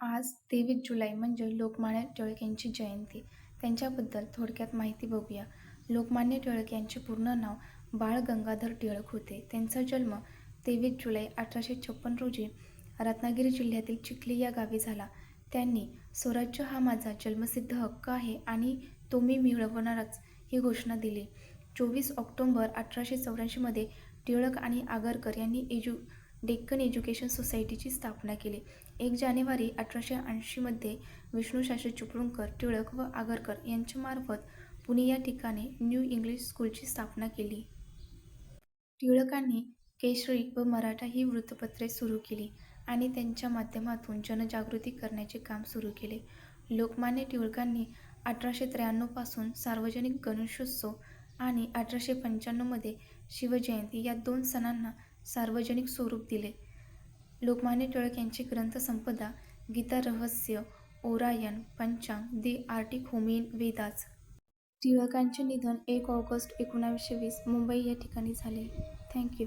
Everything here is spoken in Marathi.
आज तेवीस जुलै म्हणजे लोकमान्य टिळक यांची जयंती. त्यांच्याबद्दल थोडक्यात माहिती बघूया. लोकमान्य टिळक यांचे पूर्ण नाव बाळ गंगाधर टिळक होते. त्यांचा जन्म तेवीस जुलै अठराशे छप्पन रोजी रत्नागिरी जिल्ह्यातील चिखली या गावी झाला. त्यांनी स्वराज्य हा माझा जन्मसिद्ध हक्क आहे आणि तो मी मिळवणारच ही घोषणा दिली. चोवीस ऑक्टोबर अठराशे चौऱ्याऐंशीमध्ये टिळक आणि आगरकर यांनी डेक्कन एज्युकेशन सोसायटीची स्थापना केली. एक जानेवारी अठराशे ऐंशीमध्ये विष्णूशास्त्री चिपळूणकर, टिळक व आगरकर यांच्यामार्फत पुणे या ठिकाणी न्यू इंग्लिश स्कूलची स्थापना केली. टिळकांनी केशरी व मराठा ही वृत्तपत्रे सुरू केली आणि त्यांच्या माध्यमातून जनजागृती करण्याचे काम सुरू केले. लोकमान्य टिळकांनी अठराशे त्र्याण्णवपासून सार्वजनिक गणेशोत्सव आणि अठराशे पंच्याण्णवमध्ये शिवजयंती या दोन सणांना सार्वजनिक स्वरूप दिले. लोकमान्य टिळक यांची ग्रंथसंपदा गीतारहस्य, ओरायन, पंचांग, दि आर्टिक होमिइन, वेदास. टिळकांचे निधन एक ऑगस्ट एकोणावीसशे वीस मुंबई या ठिकाणी झाले. थँक्यू